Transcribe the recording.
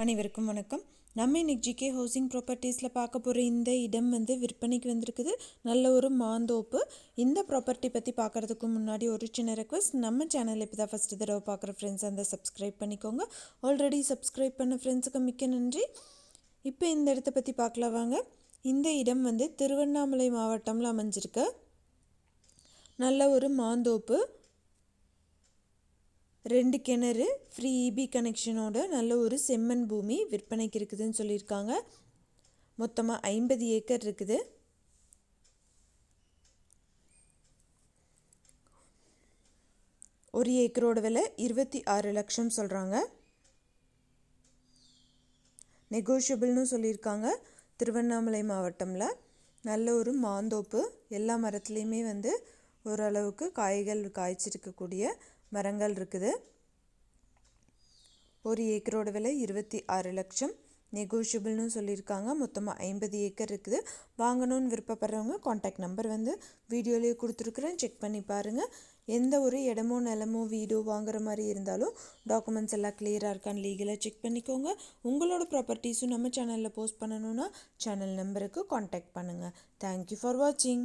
அனைவருக்கும் வணக்கம். நம்ம இன்னைக்கு ஜிகே ஹவுசிங் ப்ராப்பர்ட்டிஸில் பார்க்க போகிற இந்த இடம் வந்து விற்பனைக்கு வந்திருக்குது. நல்ல ஒரு மாந்தோப்பு. இந்த ப்ராப்பர்ட்டி பற்றி பார்க்குறதுக்கு முன்னாடி ஒரு சின்ன ரெக்வஸ்ட் நம்ம சேனல் இப்போ தான் ஃபஸ்ட்டு தடவை பார்க்குற ஃப்ரெண்ட்ஸ் அந்த சப்ஸ்கிரைப் பண்ணிக்கோங்க. ஆல்ரெடி சப்ஸ்கிரைப் பண்ண ஃப்ரெண்ட்ஸுக்கு மிக்க நன்றி. இப்போ இந்த இடத்த பற்றி பார்க்கலாம் வாங்க. இந்த இடம் வந்து திருவண்ணாமலை மாவட்டம்ல அமைஞ்சிருக்கு. நல்ல ஒரு மாந்தோப்பு. ரெண்டு கிணறு ஃப்ரீ இபி கனெக்ஷனோட நல்ல ஒரு செம்மண் பூமி விற்பனைக்கு இருக்குதுன்னு சொல்லியிருக்காங்க. மொத்தமாக ஐம்பது ஏக்கர் இருக்குது. ஒரு ஏக்கரோட விலை இருபத்தி ஆறு லட்சம் சொல்கிறாங்க நெகோஷியபிள்னு சொல்லியிருக்காங்க. திருவண்ணாமலை மாவட்டமில் நல்ல ஒரு மாந்தோப்பு. எல்லா மரத்துலேயுமே வந்து ஓரளவுக்கு காய்கள் காய்ச்சிருக்கக்கூடிய மரங்கள் இருக்குது. ஒரு ஏக்கரோட விலை இருபத்தி ஆறு லட்சம். நெகோஷியபிள்னு சொல்லியிருக்காங்க. மொத்தமாக ஐம்பது ஏக்கர் இருக்குது. வாங்கணும்னு விருப்பப்படுறவங்க காண்டாக்ட் நம்பர் வந்து வீடியோலேயே கொடுத்துருக்குறேன். செக் பண்ணி பாருங்கள் எந்த ஒரு இடமோ நிலமோ வீடோ வாங்குற மாதிரி இருந்தாலும் டாக்குமெண்ட்ஸ் எல்லாம் கிளியராக இருக்கான்னு லீகலாக செக் பண்ணிக்கோங்க. உங்களோட ப்ராப்பர்ட்டிஸும் நம்ம சேனலில் போஸ்ட் பண்ணணுன்னா சேனல் நம்பருக்கு காண்டாக்ட் பண்ணுங்கள் தேங்க்யூ ஃபார் வாட்சிங்